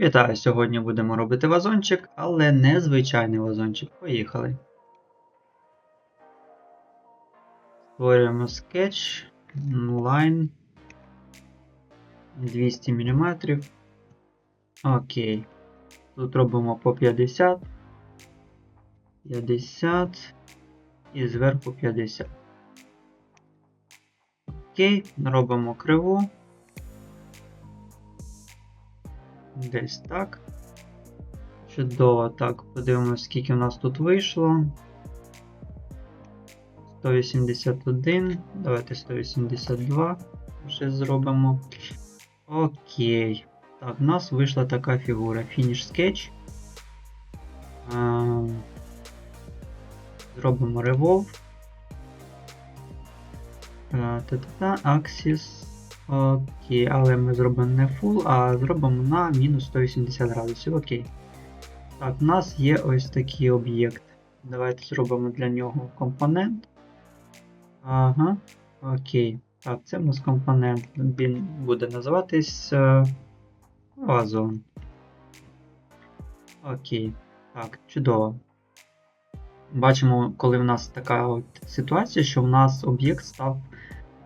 Вітаю! Сьогодні будемо робити вазончик, але не звичайний вазончик. Поїхали. Створюємо скетч, line 200 мм. Окей. Тут робимо по 50, 50 і зверху 50. Окей, робимо криву. Десь так. Чудово. Так, подивимось, скільки в нас тут вийшло. 181. Давайте 182 вже зробимо. Окей. Так, в нас вийшла така фігура. Finish Sketch. Зробимо. А, Та-та-та, Axis. Окей, але ми зробимо не full, а зробимо на мінус 180 градусів. Окей. Так, у нас є ось такий об'єкт. Давайте зробимо для нього компонент. Ага, окей. Так, це у нас компонент. Він буде називатись е, вазон. Окей. Так, чудово. Бачимо, коли в нас така от ситуація, що в нас об'єкт став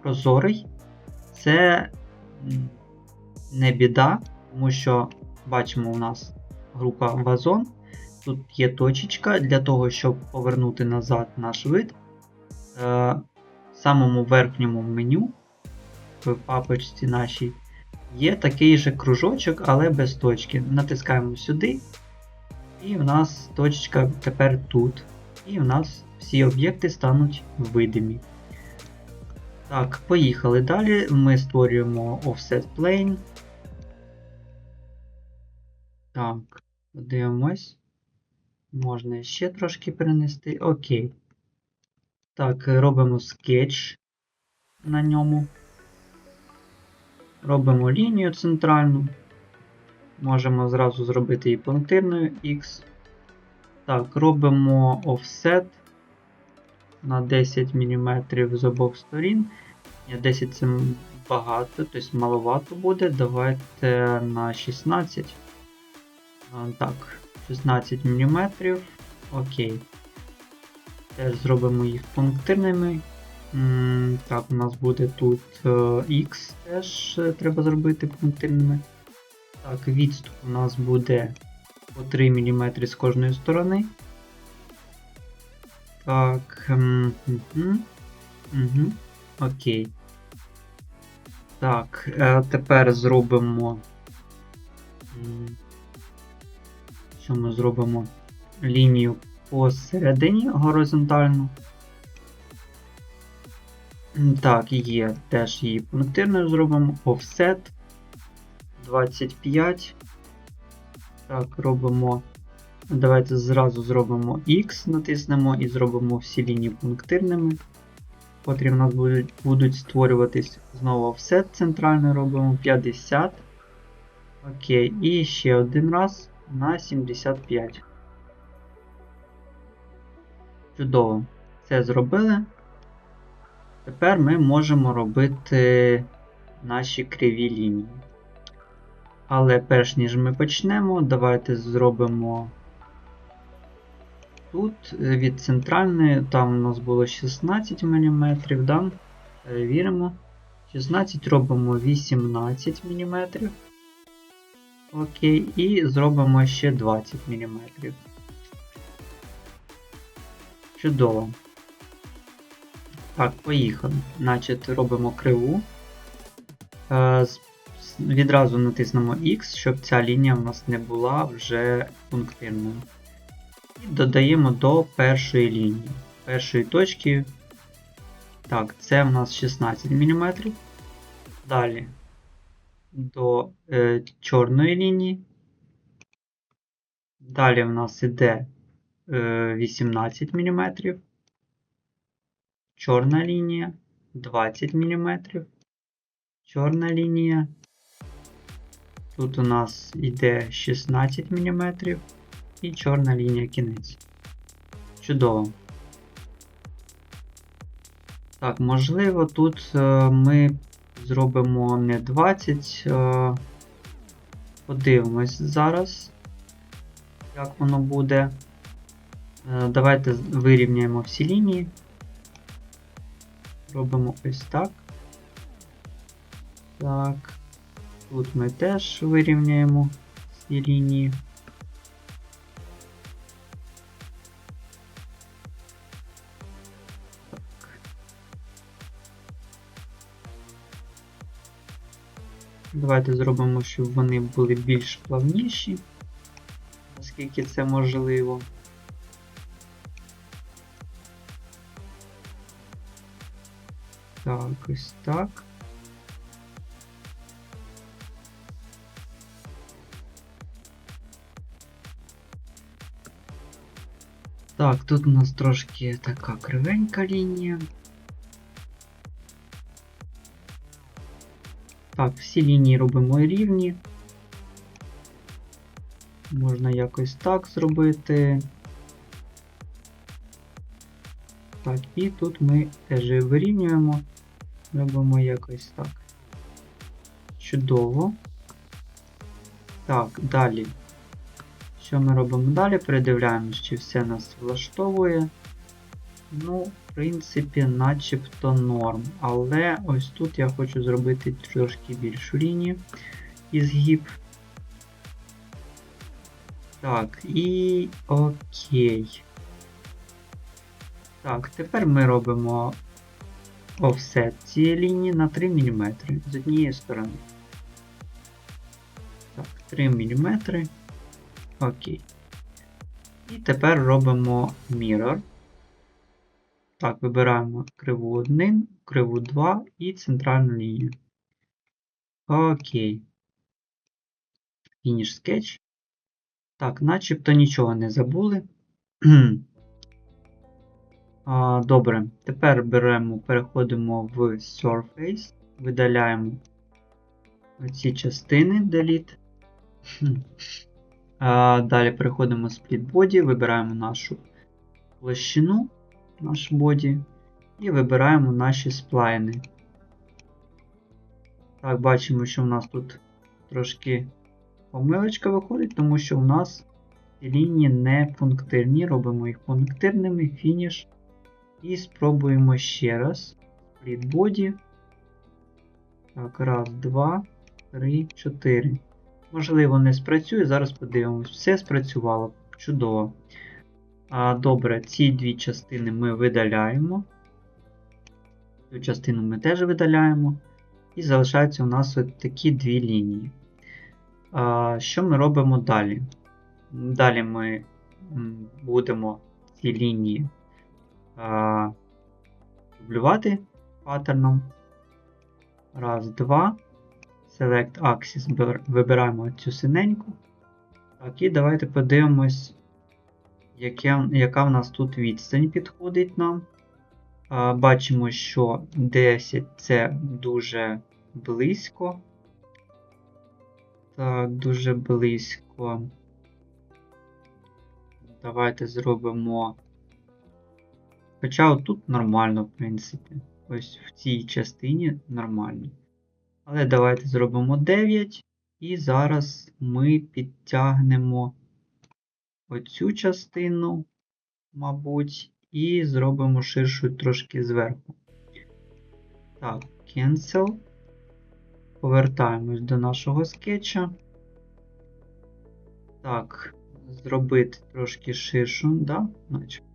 прозорий. Це не біда, тому що бачимо у нас група вазон. Тут є точечка для того, щоб повернути назад наш вид. Е, В самому верхньому меню в папочці нашій є такий же кружочок, але без точки. Натискаємо сюди, і в нас точечка тепер тут. І в нас всі об'єкти стануть видимі. Так, поїхали далі. Ми створюємо offset plane. Так, подивимось. Можна ще трошки перенести. Окей. Так, робимо скетч на ньому. Робимо лінію центральну. Можемо зразу зробити її пунктирною X. Так, робимо offset на 10 мм з обох сторін. Ні, 10 це багато, тобто маловато буде. Давайте на 16. Так, 16 мм. Окей. Теж зробимо їх пунктирними. Так, у нас буде тут е, X теж е, треба зробити пунктирними. Так, відступ у нас буде по 3 мм з кожної сторони. Так. Угу. Угу. Окей. Так, е, тепер зробимо. Що ми зробимо? Лінію посередині горизонтальну. Так, є. Теж її пунктирною зробимо. Offset 25. Так, робимо. Давайте зразу зробимо X, натиснемо і зробимо всі лінії пунктирними. Котрі в нас будуть, будуть створюватись знову offset центральний робимо 50. Окей, і ще один раз на 75. Чудово. Це зробили. Тепер ми можемо робити наші криві лінії. Але перш ніж ми почнемо, давайте зробимо тут е, від центральної, там у нас було 16 мм, да? перевіримо. 16 робимо 18 мм. Окей, і зробимо ще 20 мм. Чудово. Так, поїхали. Значить, робимо криву. Е, Відразу натиснемо X, щоб ця лінія в нас не була вже пунктирною. І додаємо до першої лінії. Першої точки. Так, це в нас 16 мм. Далі до е, чорної лінії. Далі в нас іде е, 18 мм. Чорна лінія 20 мм. Чорна лінія. Тут у нас йде 16 мм і чорна лінія кінець. Чудово. Так, можливо, тут е, ми зробимо не 20. Е, подивимось зараз, як воно буде. Е, Давайте вирівняємо всі лінії. Робимо ось так. Так. Тут ми теж вирівняємо всі лінії. Давайте зробимо, щоб вони були більш плавніші, наскільки це можливо. Так, ось так. Так, тут у нас трошки така кривенька лінія. Так, всі лінії робимо рівні. Можна якось так зробити. Так, і тут ми теж вирівнюємо. Робимо якось так. Чудово. Так, далі. Що ми робимо далі? Передивляємось, чи все нас влаштовує. Ну, принципі, начебто норм. Але ось тут я хочу зробити трошки більшу лінію і згиб. Так, і окей. Так, тепер ми робимо офсет цієї лінії на 3 мм з однієї сторони. Так, 3 мм. Окей. І тепер робимо mirror. Так, вибираємо криву 1, криву 2 і центральну лінію. Окей. Finish sketch. Так, начебто нічого не забули. А, Добре, тепер беремо, переходимо в Surface, видаляємо ці частини Delete. А, Далі переходимо в Split Body, вибираємо нашу площину, наш боді, і вибираємо наші сплайни. Так, бачимо, що в нас тут трошки помилочка виходить, тому що у нас лінії не пунктирні. Робимо їх пунктирними, фініш. І спробуємо ще раз. Body. Так, раз, два, три, чотири. Можливо, не спрацює. Зараз подивимось. Все спрацювало. Чудово. А, Добре, ці дві частини ми видаляємо. Цю частину ми теж видаляємо. І залишаються у нас от такі дві лінії. Що ми робимо далі? Далі ми будемо ці лінії а, дублювати паттерном. Раз, два. Select Axis. Вибираємо цю синеньку. Так, і давайте подивимось, яке, яка в нас тут відстань підходить нам. Бачимо, що 10 це дуже близько. Так, дуже близько. Давайте зробимо. Хоча отут нормально, в принципі. Ось в цій частині нормально. Але давайте зробимо 9. І зараз ми підтягнемо оцю частину, мабуть, і зробимо ширшу трошки зверху. Так, cancel. Повертаємось до нашого скетча. Так, зробити трошки ширшу, да? Начебто.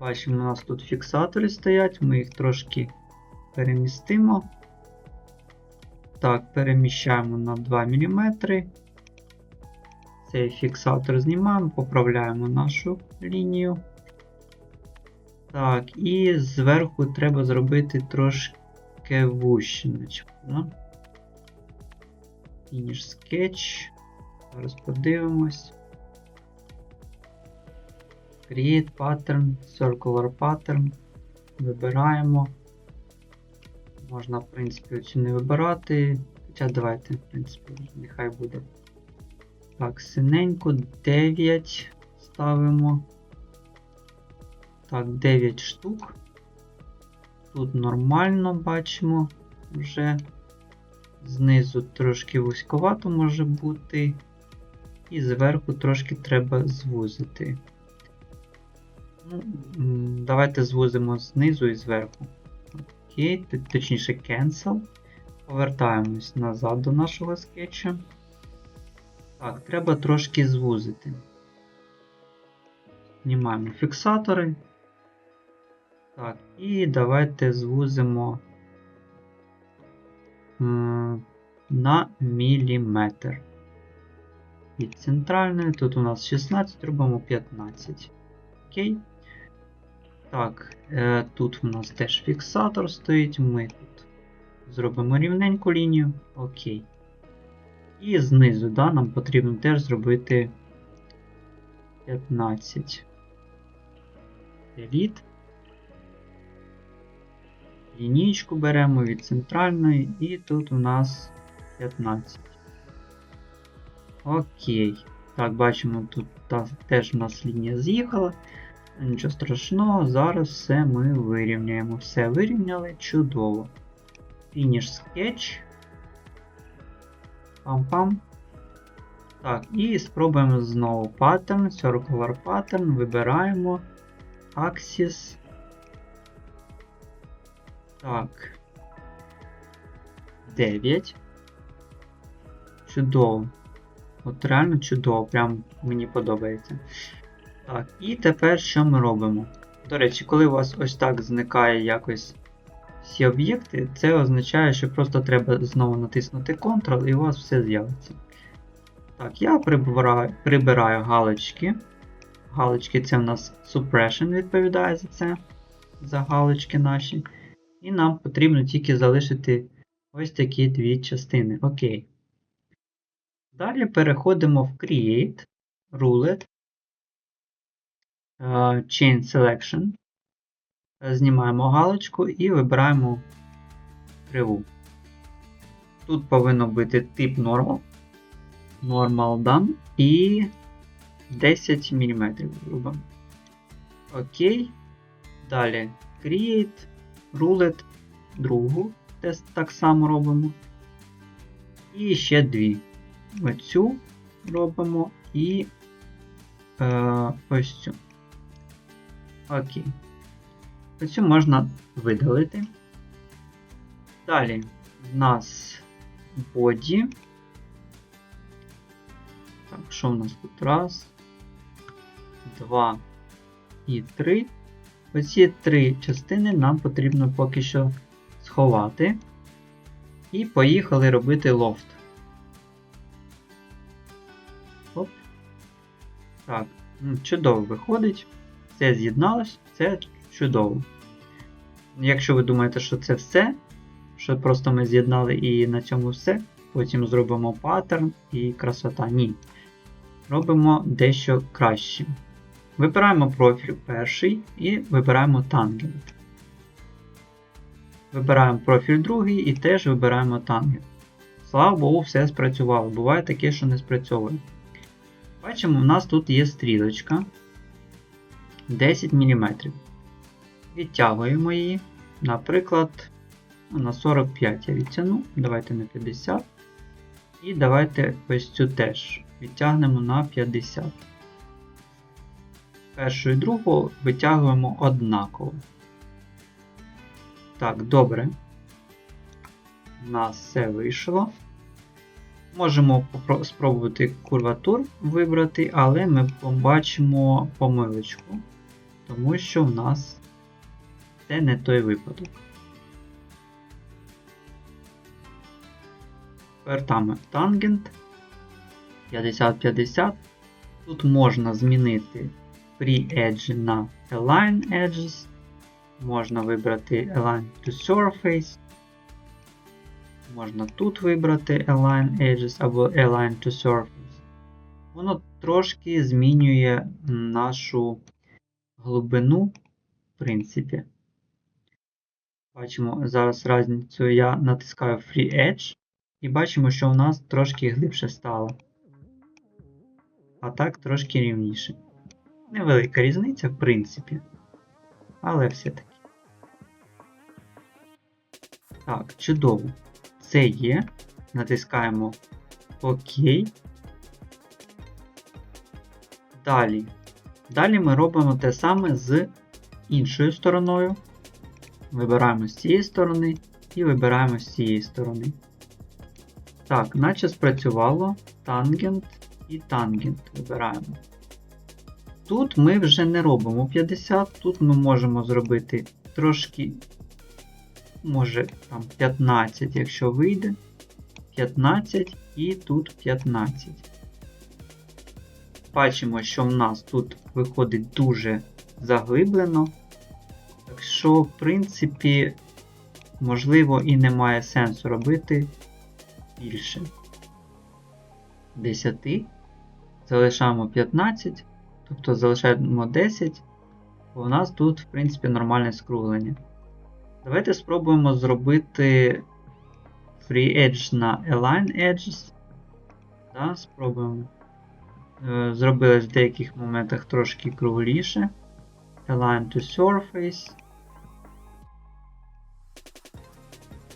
Бачимо, у нас тут фіксатори стоять, ми їх трошки перемістимо. Так, переміщаємо на 2 мм. Цей фіксатор знімаємо, поправляємо нашу лінію. Так, і зверху треба зробити трошки начебто. Да? Finish sketch. Зараз подивимось. Create pattern, circular pattern. Вибираємо. Можна, в принципі, цю не вибирати. Хоча давайте, в принципі, нехай буде. Так, синенько 9 ставимо. Так, 9 штук. Тут нормально бачимо вже. Знизу трошки вузьковато може бути. І зверху трошки треба звузити. Ну, давайте звузимо знизу і зверху. Окей, точніше cancel. Повертаємось назад до нашого скетча. Так, треба трошки звузити. Знімаємо фіксатори. Так, і давайте звузимо на міліметр. Від центральної, тут у нас 16, робимо 15. Окей. Так, е, тут у нас теж фіксатор стоїть. Ми тут зробимо рівненьку лінію. Окей. І знизу, да, нам потрібно теж зробити 15. Delete. Лінійку беремо від центральної, і тут у нас 15. Окей. Так, бачимо, тут та, теж у нас лінія з'їхала. Нічого страшного, зараз все ми вирівняємо. Все вирівняли чудово. Finish sketch. Пам-пам. Так, і спробуємо знову pattern, circular pattern, вибираємо Axis. Так. 9. Чудово. От реально чудово, прям мені подобається. Так, і тепер що ми робимо? До речі, коли у вас ось так зникає якось всі об'єкти, це означає, що просто треба знову натиснути Ctrl і у вас все з'явиться. Так, я прибираю, прибираю галочки. Галочки це в нас Suppression відповідає за це, за галочки наші. І нам потрібно тільки залишити ось такі дві частини. Окей. Далі переходимо в Create, Ruled, е, Chain Selection. Знімаємо галочку і вибираємо криву. Тут повинно бути тип Normal. Normal Done і 10 мм грубо. Окей. Далі Create, Ruled, другу. Тест так само робимо. І ще дві. Оцю робимо і е, ось цю. Окей. Оцю можна видалити. Далі в нас body. Так, що в нас тут? Раз, два і три. Оці три частини нам потрібно поки що сховати. І поїхали робити лофт. Оп. Так, чудово виходить. Це з'єдналось, це чудово. Якщо ви думаєте, що це все, що просто ми з'єднали і на цьому все, потім зробимо паттерн і красота. Ні. Робимо дещо краще. Вибираємо профіль перший і вибираємо тангент. Вибираємо профіль другий і теж вибираємо тангент. Слава Богу, все спрацювало. Буває таке, що не спрацьовує. Бачимо, у нас тут є стрілочка 10 мм. Відтягуємо її. Наприклад, на 45 я відтягну. Давайте на 50. І давайте ось цю теж відтягнемо на 50. Першу і другу витягуємо однаково. Так, добре. У нас все вийшло. Можемо спробувати курватур вибрати, але ми побачимо помилочку, тому що в нас це не той випадок. Вертаємо тангент 50-50. Тут можна змінити Free Edge на Align Edges. Можна вибрати Align to Surface. Можна тут вибрати Align Edges або Align to Surface. Воно трошки змінює нашу глибину, в принципі. Бачимо зараз різницю. Я натискаю Free Edge і бачимо, що у нас трошки глибше стало. А так трошки рівніше. Невелика різниця, в принципі. Але все-таки. Так, чудово. Це є. Натискаємо ОК. Далі. Далі ми робимо те саме з іншою стороною. Вибираємо з цієї сторони і вибираємо з цієї сторони. Так, наче спрацювало тангент і тангент вибираємо. Тут ми вже не робимо 50, тут ми можемо зробити трошки, може там 15, якщо вийде. 15 і тут 15. Бачимо, що в нас тут виходить дуже заглиблено. Так що, в принципі, можливо, і немає сенсу робити більше 10. Залишаємо 15, тобто залишаємо 10, бо у нас тут, в принципі, нормальне скруглення. Давайте спробуємо зробити Free Edge на Align Edges. Да, спробуємо. Е, Зробили в деяких моментах трошки кругліше. Align to Surface.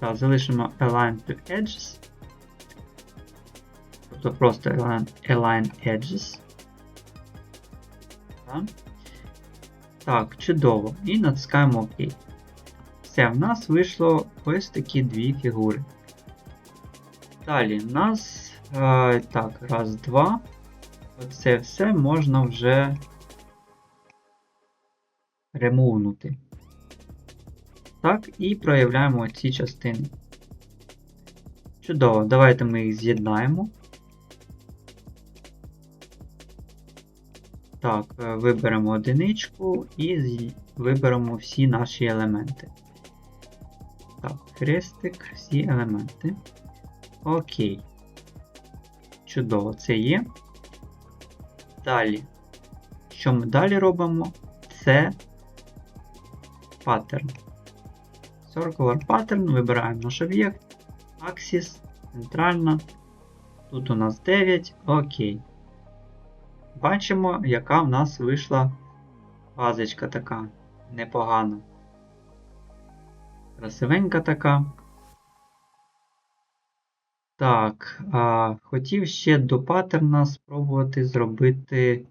Так, залишимо Align to Edges. Тобто просто Align, align Edges. Так. так, чудово. І натискаємо ОК. Все, в нас вийшло ось такі дві фігури. Далі в нас е, так, раз, два. Оце все можна вже ремувнути. Так, і проявляємо ці частини. Чудово, давайте ми їх з'єднаємо. Так, е, виберемо одиничку і виберемо всі наші елементи. Так, хрестик, всі елементи. Окей. Чудово, це є. Далі. Що ми далі робимо? Це паттерн. Circular pattern, вибираємо наш об'єкт. Axis, центральна. Тут у нас 9. Окей. Бачимо, яка в нас вийшла вазочка така непогана. Красивенька така. Так, а, хотів ще до паттерна спробувати зробити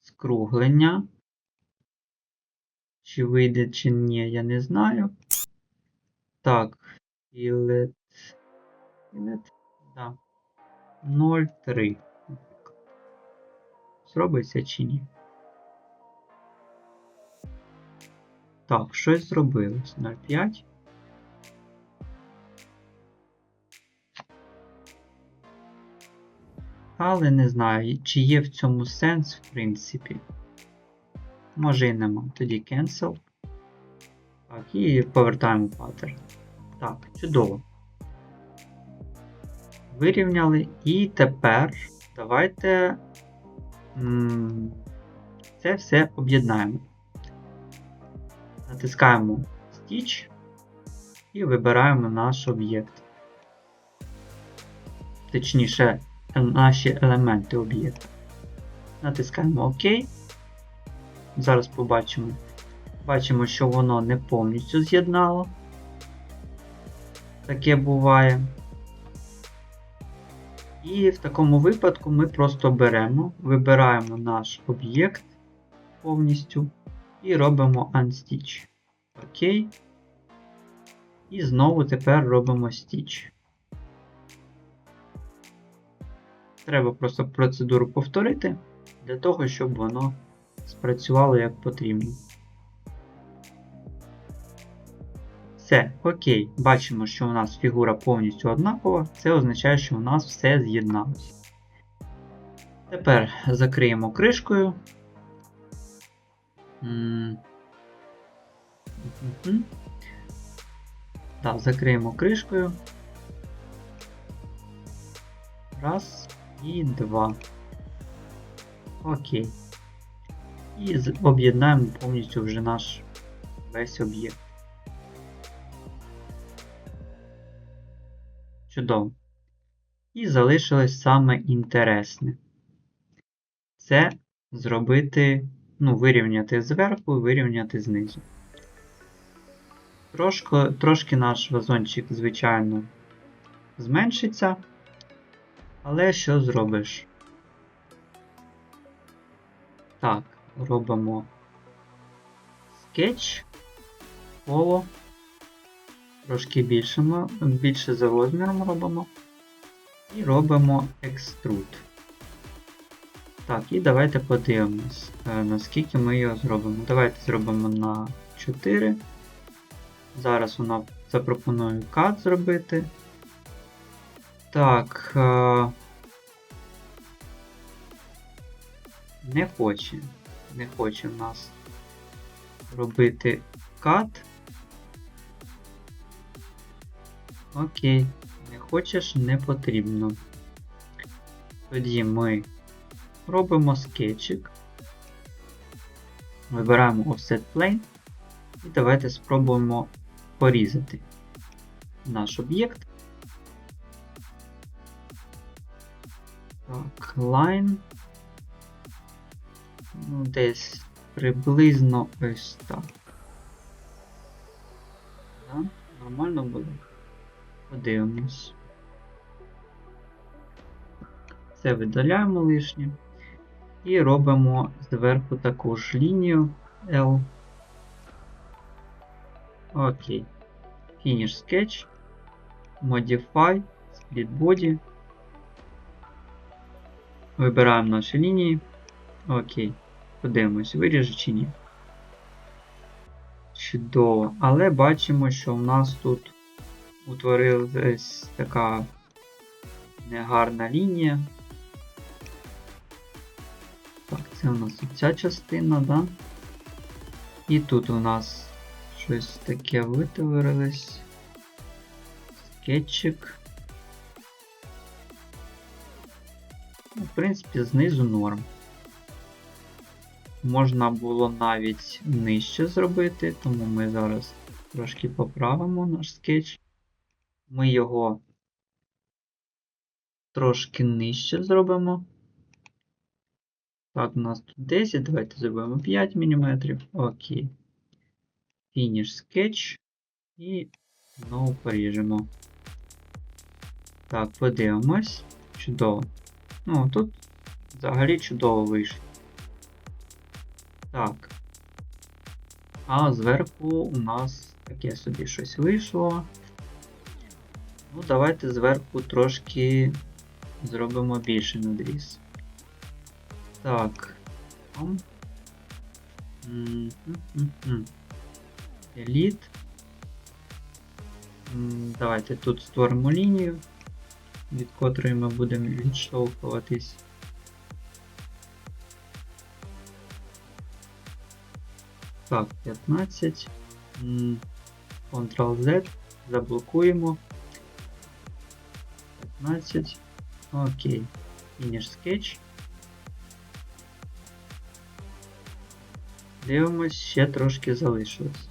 скруглення. Чи вийде, чи ні, я не знаю. Так, філет. Філет, да. 0,3. Зробиться чи ні? Так, щось зробилось. 0,5. Але не знаю, чи є в цьому сенс, в принципі. Може і нема. Тоді cancel. Так, і повертаємо паттерн. Так, чудово. Вирівняли. І тепер давайте м, це все об'єднаємо. Натискаємо Stitch і вибираємо наш об'єкт. Точніше, наші елементи об'єкту. Натискаємо ОК. Зараз побачимо. Бачимо, що воно не повністю з'єднало. Таке буває. І в такому випадку ми просто беремо, вибираємо наш об'єкт повністю і робимо Unstitch. Окей. І знову тепер робимо Stitch. Треба просто процедуру повторити для того, щоб воно спрацювало як потрібно. Все, окей, бачимо, що у нас фігура повністю однакова, це означає, що у нас все з'єдналося. Тепер закриємо кришкою. Так, закриємо кришкою. Раз і два. Окей. І об'єднаємо повністю вже наш весь об'єкт. Чудово. І залишилось саме інтересне. Це зробити, ну, вирівняти зверху вирівняти знизу. Трошки, трошки наш вазончик, звичайно, зменшиться. Але що зробиш? Так, робимо скетч, коло. Трошки більше, більше за розміром робимо. І робимо екструд. Так, і давайте подивимось, е, наскільки ми його зробимо. Давайте зробимо на 4. Зараз вона запропоную кат зробити. Так. Е... Не хоче. Не хоче в нас робити кат. Окей. Не хочеш, не потрібно. Тоді ми робимо скетчик. Вибираємо Offset Plane. І давайте спробуємо порізати наш об'єкт. Так, line. Ну, десь приблизно ось так. Да? Нормально буде? Подивимось. Це видаляємо лишнє. І робимо зверху таку ж лінію L. Окей. Finish Sketch. Modify. Split Body. Вибираємо наші лінії. Окей. Подивимось, виріже чи ні. Чудово. Але бачимо, що в нас тут утворилась така негарна лінія. Так, це у нас ця частина, да? І тут у нас щось таке витворилось. Скетчик. Ну, в принципі, знизу норм. Можна було навіть нижче зробити, тому ми зараз трошки поправимо наш скетч. Ми його трошки нижче зробимо. Так, у нас тут 10, давайте зробимо 5 мм. Окей. Finish Sketch. І знову поріжемо. Так, подивимось. Чудово. Ну, тут взагалі чудово вийшло. Так. А зверху у нас таке собі щось вийшло. Ну, давайте зверху трошки зробимо більше надріз. Так. Еліт. Давайте тут створимо лінію, від котрої ми будемо відштовхуватись. Так, 15. Ctrl-Z. Заблокуємо. 15. Окей. Finish Sketch. Дивимось, ще трошки залишилось.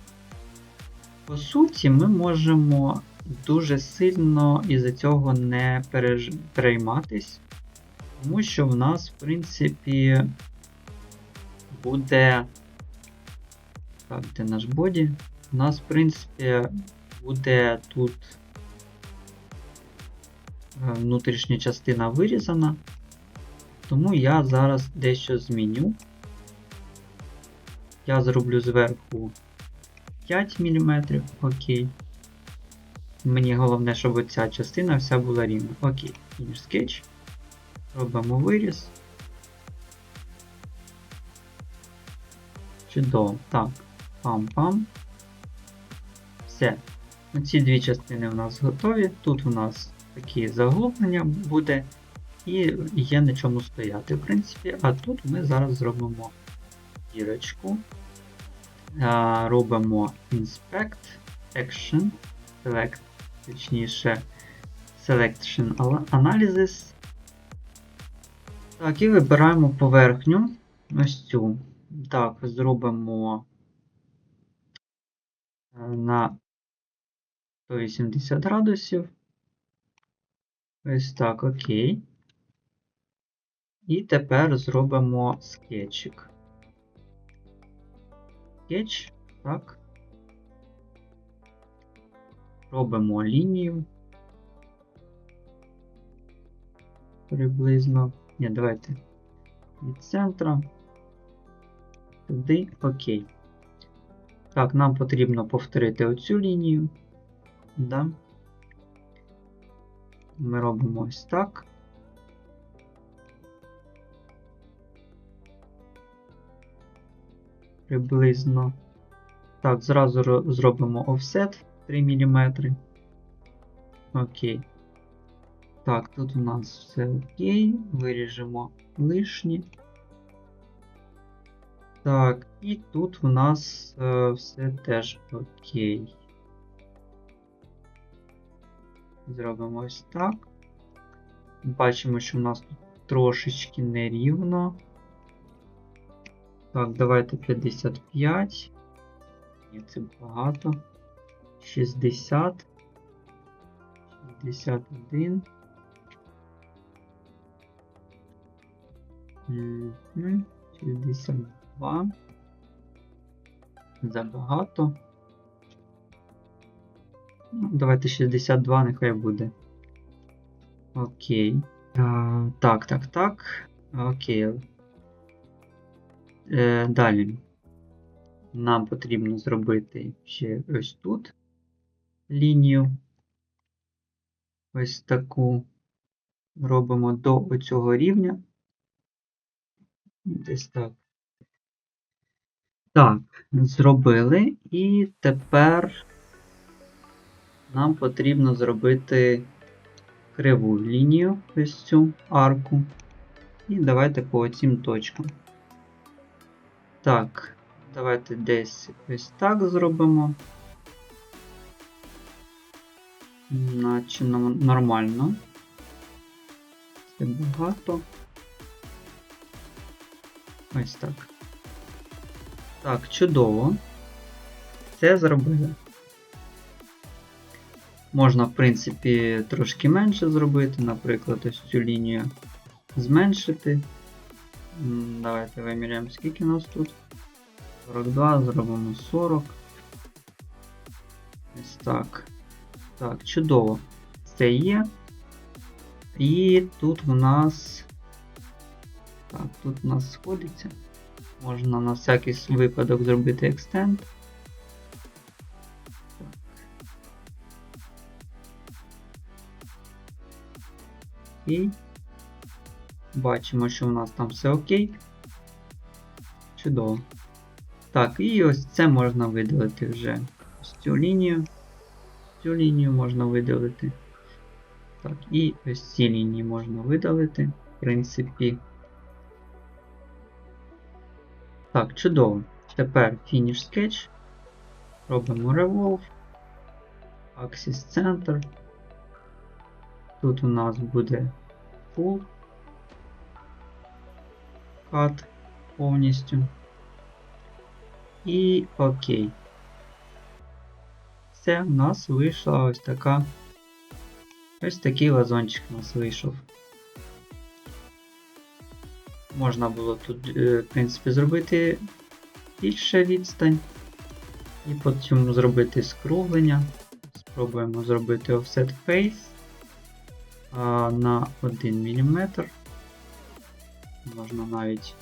По суті, ми можемо дуже сильно із-за цього не переж... перейматись, тому що в нас, в принципі, буде. Так, де наш боді? У нас, в принципі, буде тут е, внутрішня частина вирізана, тому я зараз дещо зміню. Я зроблю зверху 5 мм, окей. Мені головне, щоб ця частина вся була рівна. Окей, Finish Sketch. Робимо виріз. Чудово. Так, пам-пам. Все. Ці дві частини у нас готові. Тут у нас такі заглублення буде. І є на чому стояти, в принципі. А тут ми зараз зробимо дірочку. Робимо Inspect, Action, Select, точніше, Selection Analysis. Так, і вибираємо поверхню. Ось цю. Так, зробимо на 180 градусів. Ось так, окей. І тепер зробимо скетчик. Скетч, так. Робимо лінію. приблизно. Ні, давайте від центра. Туди, окей. Так, нам потрібно повторити оцю лінію. Да. Ми робимо ось так. Приблизно. Так, зразу зробимо офсет 3 мм. Окей. Так, тут у нас все окей. Виріжемо лишні. Так, і тут у нас е, все теж окей. Зробимо ось так. Бачимо, що в нас тут трошечки нерівно. Так, давайте 55. Ні, це багато. 60. 61. Мгм. 62. Забагато. Ну, давайте 62 нехай буде. Окей. А, так, так, так. Окей. Е, далі. Нам потрібно зробити ще ось тут лінію. Ось таку. Робимо до оцього рівня. Десь так. Так, зробили. І тепер нам потрібно зробити криву лінію, ось цю арку. І давайте по цим точкам. Так, давайте десь ось так зробимо. Наче нормально. Це багато. Ось так. Так, чудово. Це зробили. Можна, в принципі, трошки менше зробити, наприклад, ось цю лінію зменшити. Давайте виміряємо, скільки нас тут. 42, зробимо 40. Ось так. Так, чудово. Це є. І тут у нас. Так, тут у нас сходиться. Можна на всякий випадок зробити екстенд. І бачимо, що у нас там все окей. Чудово. Так, і ось це можна видалити вже. Ось цю лінію. Цю лінію можна видалити. Так, і ось ці лінії можна видалити. В принципі. Так, чудово. Тепер Finish Sketch. Робимо Revolve. Axis Center. Тут у нас буде Full. Cut повністю. І окей. Все, у нас вийшла ось така. Ось такий вазончик у нас вийшов. Можна було тут, е, в принципі, зробити більше відстань. І потім зробити скруглення. Спробуємо зробити offset face на 1 мм. Можна навіть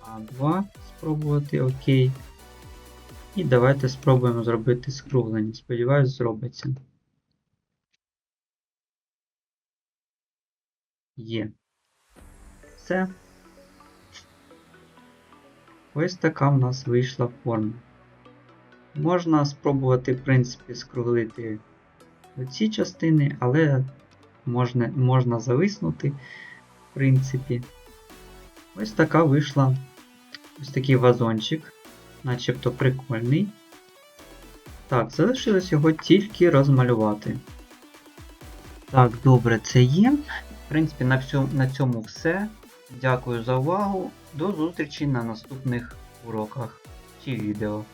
А2 спробувати, окей. І давайте спробуємо зробити скруглення. Сподіваюсь, зробиться. Є. Все. Ось така в нас вийшла форма. Можна спробувати, в принципі, скруглити оці частини, але можна, можна зависнути, в принципі. Ось така вийшла ось такий вазончик, начебто прикольний. Так, залишилось його тільки розмалювати. Так, добре, це є. Принципі, на, всьому, на цьому все. Дякую за увагу. До зустрічі на наступних уроках чи відео.